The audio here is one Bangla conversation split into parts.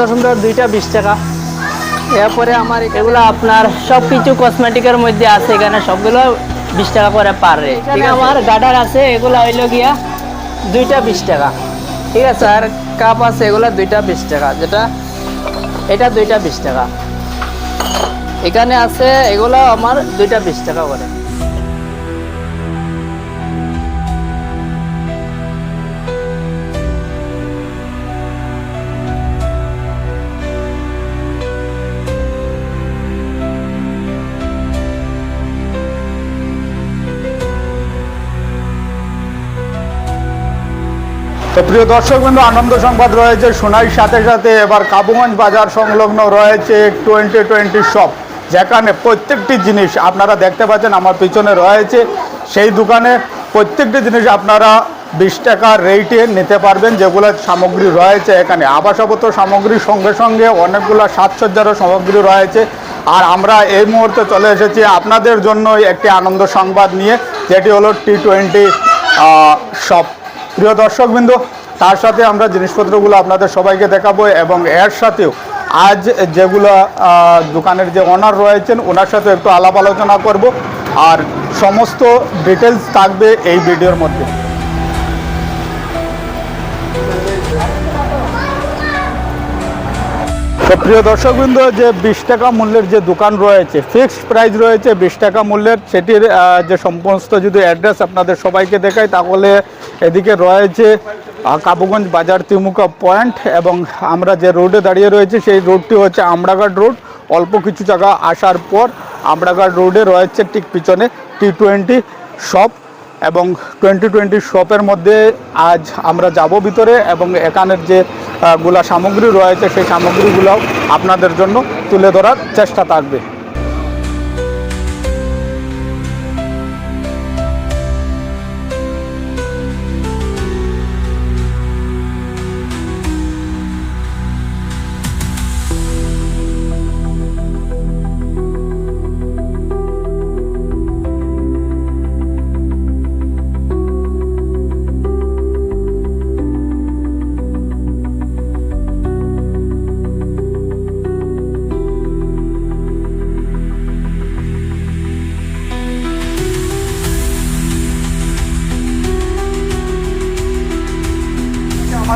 সুন্দর সুন্দর দুইটা বিশ টাকা। এরপরে আমার এগুলো আপনার সব কিছু কসমেটিকের মধ্যে আছে এখানে সবগুলো বিশ টাকা করে পার রেট আমার গাডার আছে এগুলো হইল গিয়া দুইটা বিশ টাকা ঠিক আছে? আর কাপ আছে এগুলো দুইটা বিশ টাকা যেটা এটা দুইটা বিশ টাকা। এখানে আছে এগুলো আমার দুইটা বিশ টাকা করে। প্রিয় দর্শক বিন্দু আনন্দ সংবাদ রয়েছে। সোনাই সাথে সাথে এবার কাবুগঞ্জ বাজার সংলগ্ন রয়েছে টোয়েন্টি টোয়েন্টি শপ, যেখানে প্রত্যেকটি জিনিস আপনারা দেখতে পাচ্ছেন, আমার পিছনে রয়েছে। সেই দোকানে প্রত্যেকটি জিনিস আপনারা বিশ টাকার রেটে নিতে পারবেন, যেগুলো সামগ্রী রয়েছে এখানে। আবাসগত সামগ্রীর সঙ্গে সঙ্গে অনেকগুলো সাজসজ্জারও সামগ্রী রয়েছে। আর আমরা এই মুহূর্তে চলে এসেছি আপনাদের জন্য একটি আনন্দ সংবাদ নিয়ে, যেটি হলো টি টোয়েন্টি শপ। প্রিয় দর্শকবৃন্দ, তার সাথে আমরা জিনিসপত্রগুলো আপনাদের সবাইকে দেখাবো এবং এর সাথেও আজ যেগুলো দোকানের যে ওনার রয়েছেন, ওনার সাথে একটু আলাপ আলোচনা করব। আর সমস্ত ডিটেলস থাকবে এই ভিডিওর মধ্যে। তো প্রিয় দর্শকবৃন্দ, যে বিশ টাকা মূল্যের যে দোকান রয়েছে ফিক্সড প্রাইস রয়েছে বিশ টাকা মূল্যের, সেটির যে সমস্ত যদি অ্যাড্রেস আপনাদের সবাইকে দেখাই, তাহলে এদিকে রয়েছে কাবুগঞ্জ বাজার তিমুকা পয়েন্ট এবং আমরা যে রোডে দাঁড়িয়ে রয়েছে, সেই রোডটি হচ্ছে আমরাঘাট রোড অল্প কিছু জায়গা আসার পর আমরাঘাট রোডে রয়েছে ঠিক পিছনে টি টোয়েন্টি শপ এবং টোয়েন্টি টোয়েন্টি শপের মধ্যে আজ আমরা যাব ভিতরে এবং এখানের যে গুলা সামগ্রী রয়েছে সেই সামগ্রীগুলো আপনাদের জন্য তুলে ধরার চেষ্টা থাকবে।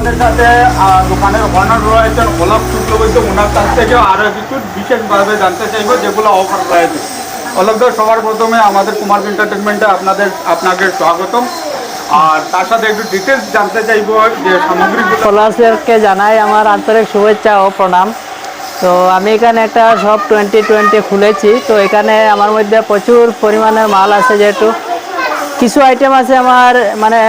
আমাদের সাথে দোকানের অনার রয়েছেন গোলাপ চক্রবর্তী ওনার কাছ থেকে আরও কিছু বিশেষভাবে জানতে চাইব যেগুলো অফার রয়েছে অলোক দা, সবার প্রথমে আমাদের কুমার এন্টারটেনমেন্টে আপনাদের আপনাকে স্বাগতম। আর তার সাথে একটু ডিটেলস জানতে চাইব যে সামগ্রীগুলো ফলোয়ার্সদেরকে জানাই আমার আন্তরিক শুভেচ্ছা ও প্রণাম। তো আমি এখানে একটা সব টোয়েন্টি টোয়েন্টি খুলেছি তো এখানে আমার মধ্যে প্রচুর পরিমাণের মাল আছে যেহেতু। কিছু আইটেম আছে আমার মানে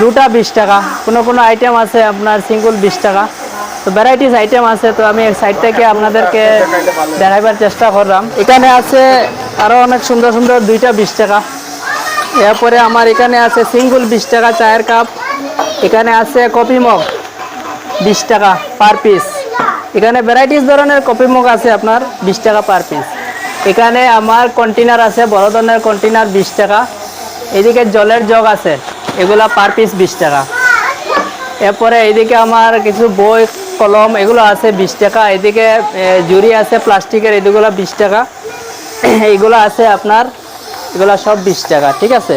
দুটা বিশ টাকা। কোনো কোনো আইটেম আছে আপনার সিঙ্গল বিশ টাকা। তো ভ্যারাইটিস আইটেম আছে, তো আমি এক সাইড থেকে আপনাদেরকে দেখাইবার চেষ্টা করলাম। এখানে আছে আরও অনেক সুন্দর সুন্দর দুইটা বিশ টাকা। এরপরে আমার এখানে আছে সিঙ্গল বিশ টাকা চায়ের কাপ এখানে আছে কপি মগ বিশ টাকা পার পিস এখানে ভ্যারাইটিস ধরনের কপি মগ আছে আপনার বিশ টাকা পার পিস এখানে আমার কন্টেনার আছে, বড় ধরনের কন্টেনার বিশ টাকা। এদিকে জলের জগ আছে। এগুলা পার পিস বিশ টাকা। এরপরে এইদিকে আমার কিছু বই, কলম, এগুলো আছে বিশ টাকা। এদিকে জুড়ি আছে, প্লাস্টিকের এগুলো বিশ টাকা। এইগুলো আছে আপনার, এগুলো সব বিশ টাকা, ঠিক আছে?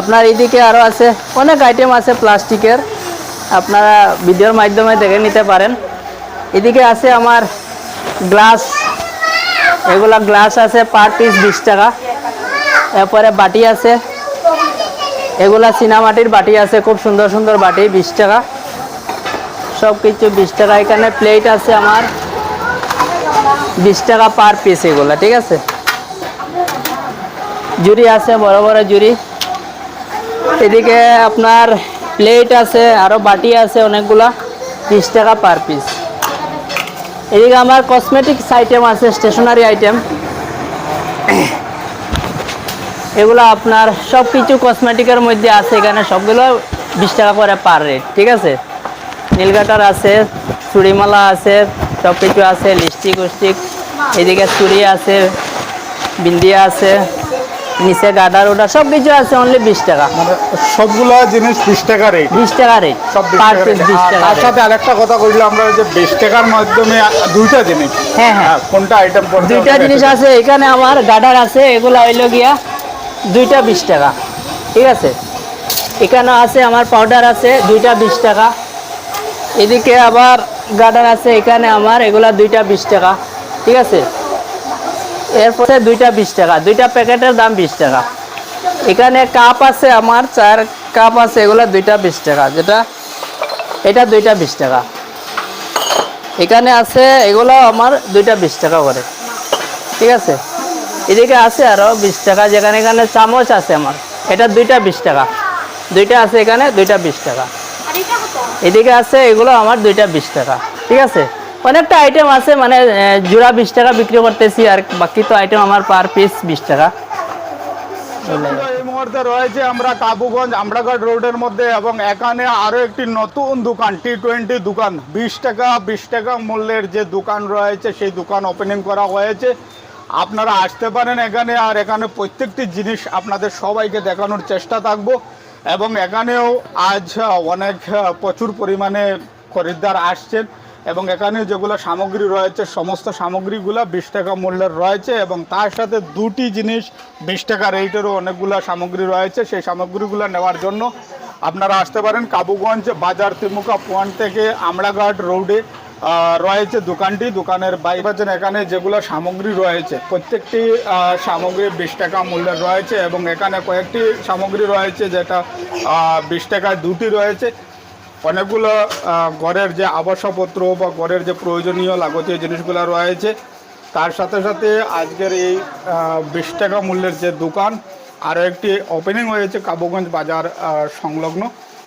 আপনার এইদিকে আরও আছে, অনেক আইটেম আছে প্লাস্টিকের। আপনারা ভিডিওর মাধ্যমে দেখে নিতে পারেন। এদিকে আছে আমার গ্লাস। এগুলা গ্লাস আছে পার পিস বিশ টাকা। এরপরে বাটি আছে। এগুলা চীনামাটির বাটি আছে, খুব সুন্দর সুন্দর বাটি, বিশ টাকা। সব কিছু বিশ টাকা। এখানে প্লেট আছে আমার বিশ টাকা পার পিস এগুলা, ঠিক আছে? জুড়ি আছে, বড় বড় জুড়ি। এদিকে আপনার প্লেট আছে আরও বাটি আছে অনেকগুলা, বিশ টাকা পার পিস এদিকে আমার কসমেটিক্স আইটেম আছে স্টেশনারি আইটেম এগুলো আপনার সব কিছু কসমেটিকের মধ্যে আছে এখানে সবগুলো বিশ টাকা করে পার রেট ঠিক আছে? নীলগাটার আছে চুড়িমালা আছে সব কিছু আছে লিপস্টিক উস্টিক এদিকে চুড়ি আছে বিন্দিয়া আছে নিচে গাডার ওটা সব কিছু আছে অনলি বিশ টাকা। মানে সবগুলো জিনিস বিশ টাকা রেট বিশ টাকা রেট সব বিশ পার টাকা পিস বিশ আর টাকা তার সাথে আরেকটা কথা কইলে আমরা যে বিশ টাকার মাধ্যমে দুইটা জিনিস। হ্যাঁ, হ্যাঁ। কোনটা আইটেম দুইটা জিনিস আছে এখানে আমার গাডার আছে এগুলো হইল গিয়া দুইটা বিশ টাকা। ঠিক আছে? এখানে আছে, আমার পাউডার আছে, দুইটা বিশ টাকা। এদিকে আবার গার্ডার আছে, এখানে আমার, এগুলা দুইটা বিশ টাকা। ঠিক আছে? এরপরে দুইটা বিশ টাকা। দুইটা প্যাকেটের দাম বিশ টাকা। এখানে কাপ আছে আমার, চার কাপ আছে, এগুলা দুইটা বিশ টাকা। যেটা, এটা দুইটা বিশ টাকা। এখানে আছে এগুলো আমার দুইটা বিশ টাকা করে। ঠিক আছে? এদিকে আছে আরও বিশ টাকা যেখানে এখানে চামচ আছে আমার। এটা দুইটা বিশ টাকা। দুইটা আছে এখানে দুইটা বিশ টাকা। এদিকে আছে এগুলো আমার দুইটা বিশ টাকা ঠিক আছে? অনেকটা আইটেম আছে মানে জোড়া বিশ টাকা বিক্রি করতেছি আর বাকি তো আইটেম আমার পার পিস বিশ টাকা। এই মুহূর্তে রয়েছে আমরা কাবুগঞ্জ আমরাঘাট রোডের মধ্যে এবং এখানে আরও একটি নতুন দোকান টি টোয়েন্টি দোকান। বিশ টাকা বিশ টাকা মূল্যের যে দোকান রয়েছে সেই দোকান ওপেনিং করা হয়েছে। আপনারা আসতে পারেন এখানে, আর এখানে প্রত্যেকটি জিনিস আপনাদের সবাইকে দেখানোর চেষ্টা থাকব। এবং এখানেও আজ অনেক প্রচুর পরিমাণে খরিদ্দার আসছেন। এবং এখানে যেগুলো সামগ্রী রয়েছে, সমস্ত সামগ্রীগুলো বিশ টাকা মূল্যের রয়েছে। এবং তার সাথে দুটি জিনিস বিশ টাকা রেটেরও অনেকগুলো সামগ্রী রয়েছে। সেই সামগ্রীগুলো নেওয়ার জন্য আপনারা আসতে পারেন কাবুগঞ্জ বাজার তিমুকা পয়েন্ট থেকে আমড়াঘাট রোডে। রয়েছে দোকানটি, দোকানের বাইরে এখানে যেগুলো সামগ্রী রয়েছে, প্রত্যেকটি সামগ্রী বিশ টাকা মূল্যের রয়েছে এবং এখানে কয়েকটি সামগ্রী রয়েছে যেটা বিশ টাকায় দুটি রয়েছে। অনেকগুলো ঘরের যে আবাসপত্র বা ঘরের যে প্রয়োজনীয় লাগতীয় জিনিসগুলো রয়েছে, তার সাথে সাথে আজকের এই বিশ টাকা মূল্যের যে দোকান, আরও একটি ওপেনিং হয়েছে কাবুগঞ্জ বাজার সংলগ্ন।